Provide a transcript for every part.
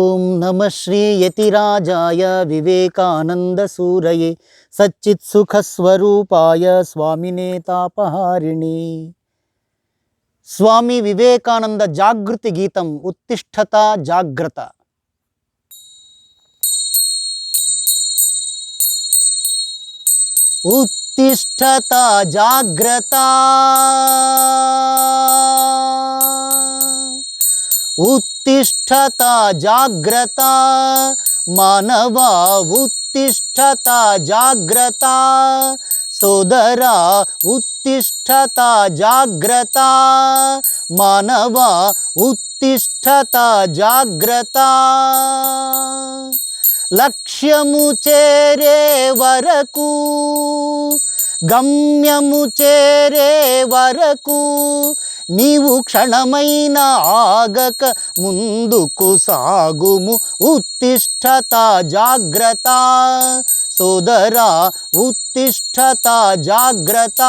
ఓం నమ శ్రీ యతిరాజాయ వివేకానందసూరయే సచ్చిత్సుఖస్వరూపాయ స్వామినే తాపహారిణి. స్వామి వివేకానంద జాగృతి గీతం ఉత్తిష్టత జాగ్రత్త. ఉత్తిష్టత జాగ్రత్త. ఉత్తిష్టత జాగ్రత్త మానవ ఉత్తిష్టత జాగ్రత్త సోదరా ఉత్తిష్టత జాగ్రత్త మానవ ఉత్తిష్టత జాగ్రత్త లక్ష్యము చేరే వరకు గమ్యము చేరే వరకు నీవు క్షణమైన ఆగక ముందుకు సాగుము. ఉత్తిష్టత జాగ్రత్త. సోదరా ఉత్తిష్టత జాగ్రత్త.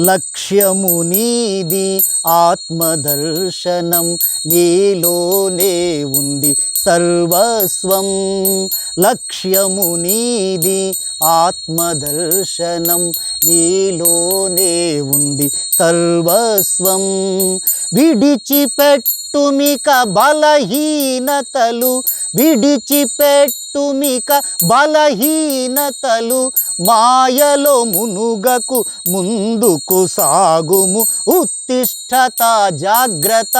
లక్ష్యము నీది ఆత్మదర్శనం నీలోనే ఉంది సర్వస్వం. లక్ష్యము నీది ఆత్మదర్శనం నీలోనే ఉంది సర్వస్వం. విడిచిపెట్టుమిక బలహీనతలు విడిచిపెట్టుమిక బలహీనతలు. మాయలో మునుగకు ముందుకు సాగుము ఉత్తిష్టత జాగ్రత్త.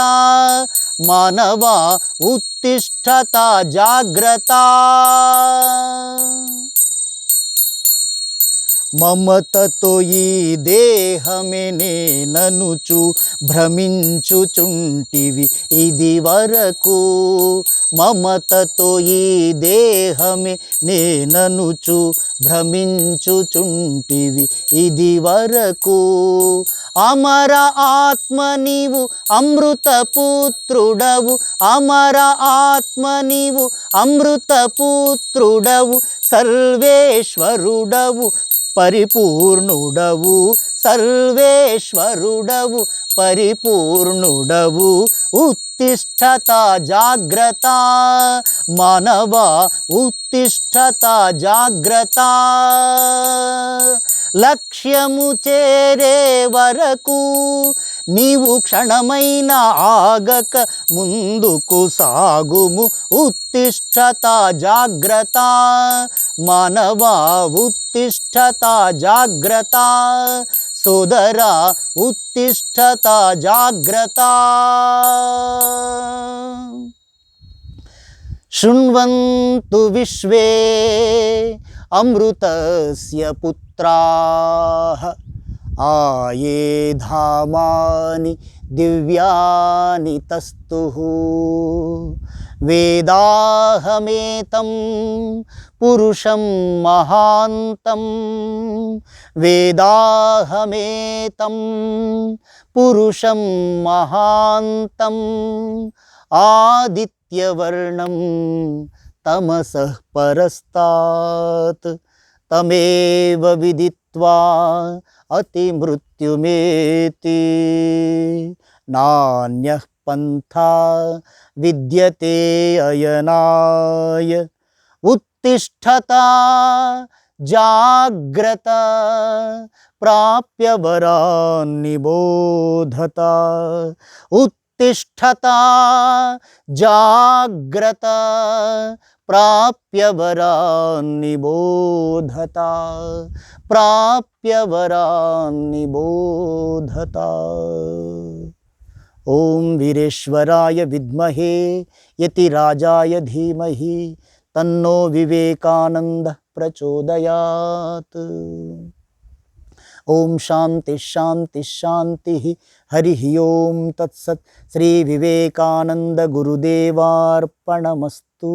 మానవ ఉత్తిష్టత జాగ్రత్త. మమతతో ఈ దేహమే నేననుచు భ్రమించుచుంటివి ఇది వరకు మమతతో ఈ దేహమే నేననుచు భ్రమించుచుంటివి ఇది వరకు అమర ఆత్మ నీవు అమృతపుత్రుడవు అమర ఆత్మ నీవు అమృతపుత్రుడవు సర్వేశ్వరుడవు. పరిపూర్ణుడవు సర్వేశ్వరుడవు పరిపూర్ణుడవు ఉత్తిష్టత జాగ్రత్త మానవ ఉత్తిష్టత జాగ్రత్త. లక్ష్యము చేరే వరకు నీవు క్షణమైన ఆగక ముందుకు సాగుము ఉత్తిష్టత జాగ్రత్త. मानवा उत्तिष्ठता जाग्रता। सोदरा उत्तिष्ठता जाग्रता। शुण्वन्तु विश्वे अमृतस्य पुत्राः। आये धामानि दिव्यानि तस्तुः। वेदाहमेतं पुरुषं महान्तं। वेदाहमेतं पुरुषं महान्तम् आदित्यवर्णं तमसः परस्तात्। तमेव विदित्वा अतिमृत्युमेति। नान्यः पन्था विद्यते अयनाय। उत्तिष्ठता जाग्रता प्राप्य वरान्निबोधता। उत्तिष्ठता जाग्रता प्राप्य वरा निबोधता प्राप्य वरा निबोधता ओम वीरेश्वराय विद्महे यतिराजाय धीमहि तन्नो विवेकानंद प्रचोदयात्। ఓం శాంతి శాంతి శాంతి హరి ఓం తత్సత్ శ్రీ వివేకానంద గురుదేవార్పణమస్తు.